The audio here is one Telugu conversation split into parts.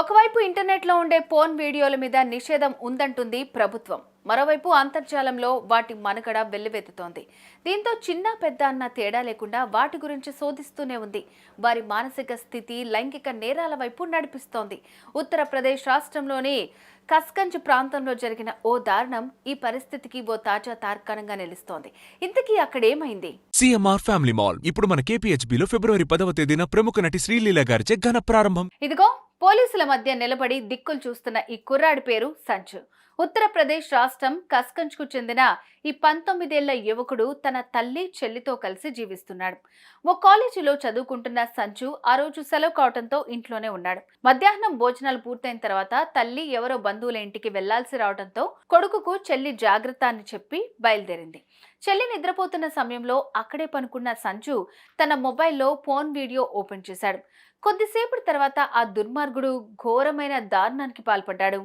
ఒకవైపు ఇంటర్నెట్లో ఉండే పోన్ వీడియోల మీద నిషేధం ఉందంటుంది ప్రభుత్వం. మరోవైపు అంతర్జాలంలో వాటి మనుగడ వెల్లువెత్తుతోంది. దీంతో చిన్న పెద్ద అన్న తేడా లేకుండా వాటి గురించి శోధిస్తూనే ఉంది. వారి మానసిక స్థితి లైంగిక నేరాల వైపు నడిపిస్తోంది. ఉత్తరప్రదేశ్ రాష్ట్రంలోని కస్గంజ్ ప్రాంతంలో జరిగిన ఓ దారుణం ఈ పరిస్థితికి ఓ తాజా తార్కాణంగా నిలుస్తోంది. ఇంతకీ అక్కడేమైంది? CMR family mall. ఇప్పుడు మన కేపీహెచ్బిలో ఫిబ్రవరి పదవ తేదీన ప్రముఖ నటి శ్రీలీల గారిచే ఘన ప్రారంభం. ఇదిగో పోలీసుల మధ్య నిలబడి దిక్కులు చూస్తున్న ఈ కుర్రాడి పేరు సంచు. ఉత్తరప్రదేశ్ రాష్ట్రం కస్కంజ్కు చెందిన ఈ పంతొమ్మిదేళ్ళ యువకుడు తన తల్లి చెల్లితో కలిసి జీవిస్తున్నాడు. ఓ కాలేజీలో చదువుకుంటున్న సంచు ఆ రోజు సెలవు కావడంతో ఇంట్లోనే ఉన్నాడు. మధ్యాహ్నం భోజనాలు పూర్తయిన తర్వాత తల్లి ఎవరో బంధువుల ఇంటికి వెళ్ళాల్సి రావడంతో కొడుకుకు చెల్లి జాగ్రత్త అని చెప్పి బయలుదేరింది. చెల్లి నిద్రపోతున్న సమయంలో అక్కడే పనుకున్న సంచు తన మొబైల్లో ఫోన్ వీడియో ఓపెన్ చేశాడు. కొద్దిసేపటి తర్వాత ఆ దుర్మార్గుడు ఘోరమైన దారుణానికి పాల్పడ్డాడు.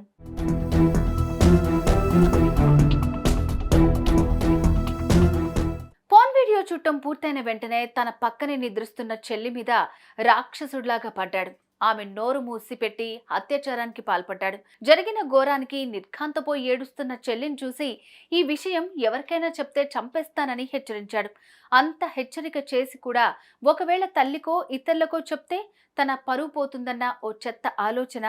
వీడియో చుట్టం పూర్తయిన వెంటనే తన పక్కనే నిద్రిస్తున్న చెల్లి మీద రాక్షసుడిలాగా పడ్డాడు. ఆమె నోరు మూసిపెట్టి అత్యాచారానికి పాల్పడ్డాడు. జరిగిన ఘోరానికి నిర్ఘాంతపోయి ఏడుస్తున్న చెల్లిని చూసి ఈ విషయం ఎవరికైనా చెప్తే చంపేస్తానని హెచ్చరించాడు. అంత హెచ్చరిక చేసి కూడా ఒకవేళ తల్లికో ఇతరులకో చెప్తే తన పరువు పోతుందన్న ఓ చెత్త ఆలోచన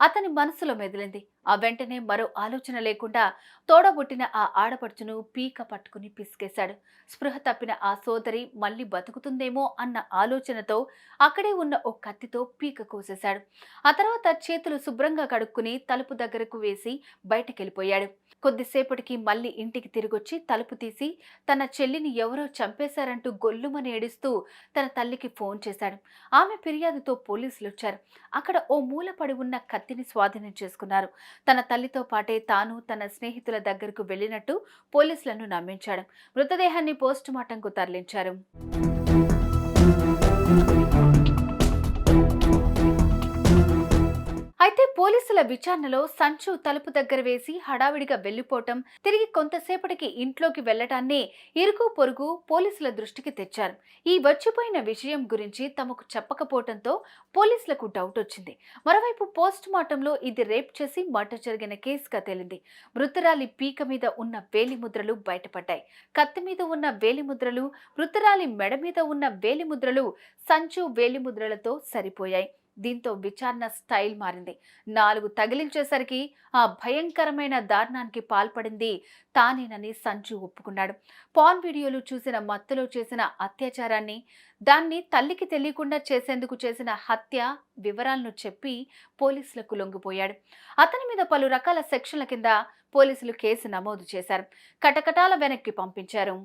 అతని మనసులో మెదిలింది. ఆ వెంటనే మరో ఆలోచన లేకుండా తోడబుట్టిన ఆ ఆడపడుచును పీక పట్టుకుని పిసికేశాడు. స్పృహ తప్పిన ఆ సోదరి మళ్ళీ బతుకుతుందేమో అన్న ఆలోచనతో అక్కడే ఉన్న ఓ కత్తితో పీక కోసేశాడు. ఆ తర్వాత చేతులు శుభ్రంగా కడుక్కుని తలుపు దగ్గరకు వేసి బయటకెళ్ళిపోయాడు. కొద్దిసేపటికి మళ్ళీ ఇంటికి తిరిగొచ్చి తలుపు తీసి తన చెల్లిని ఎవరో చంపి చంపేశారంటూ గొల్లుమని ఏడుస్తూ తన తల్లికి ఫోన్ చేశాడు. ఆమె ఫిర్యాదుతో పోలీసులు వచ్చారు అక్కడ ఓ మూల పడి ఉన్న కత్తిని స్వాధీనం చేసుకున్నారు. తన తల్లితో పాటే తాను తన స్నేహితుల దగ్గరకు వెళ్ళినట్టు పోలీసులను నమ్మించాడు. మృతదేహాన్ని పోస్టుమార్టంకు తరలించారు. అయితే పోలీసుల విచారణలో సంచు తలుపు దగ్గర వేసి హడావిడిగా వెళ్ళిపోవటం తిరిగి కొంతసేపటికి ఇంట్లోకి వెళ్ళటాన్ని ఇరుగు పొరుగు పోలీసుల దృష్టికి తెచ్చారు. ఈ వచ్చిపోయిన విషయం గురించి తమకు చెప్పకపోవటంతో పోలీసులకు డౌట్ వచ్చింది. మరోవైపు పోస్ట్ మార్టంలో ఇది రేప్ చేసి మర్డర్ జరిగిన కేసుగా తేలింది. మృతురాలి పీక మీద ఉన్న వేలి ముద్రలు బయటపడ్డాయి. కత్తి మీద ఉన్న వేలి ముద్రలు మృతురాలి మెడ మీద ఉన్న వేలి ముద్రలు సంచు వేలి ముద్రలతో సరిపోయాయి. దీంతో విచారణ స్టైల్ మారింది. నాలుగు తగిలించేసరికి ఆ భయంకరమైన దారుణానికి పాల్పడింది తానేనని సంజు ఒప్పుకున్నాడు. పాన్ వీడియోలు చూసిన మత్తులో చేసిన అత్యాచారాన్ని దాన్ని తల్లికి తెలియకుండా చేసేందుకు చేసిన హత్య వివరాలను చెప్పి పోలీసులకు లొంగిపోయాడు. అతని మీద పలు రకాల సెక్షన్ల కింద పోలీసులు కేసు నమోదు చేశారు. కటకటాల వెనక్కి పంపించారు.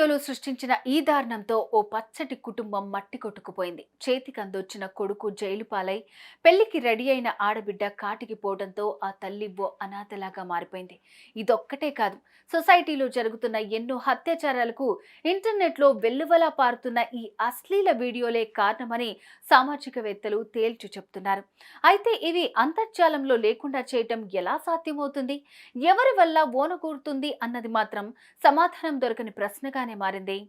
పాన్ సృష్టించిన ఈ దారుణంతో ఓ పచ్చటి కుటుంబం మట్టి కొట్టుకుపోయింది. చేతికి అందొచ్చిన కొడుకు జైలు పాలై పెళ్ళికి రెడీ అయిన ఆడబిడ్డ కాటికి పోవడంతో ఆ తల్లి ఓ అనాథలాగా మారిపోయింది. ఇదొక్కటే కాదు సొసైటీలో జరుగుతున్న ఎన్నో అత్యాచారాలకు ఇంటర్నెట్లో వెల్లువలా పారుతున్న ఈ అశ్లీల వీడియోలే కారణమని సామాజికవేత్తలు తేల్చి చెప్తున్నారు. అయితే ఇవి అంతర్జాలంలో లేకుండా చేయటం ఎలా సాధ్యమవుతుంది? ఎవరి వల్ల ఓనకూరుతుంది అన్నది మాత్రం సమాధానం దొరకని ప్రశ్నగానే మారింది.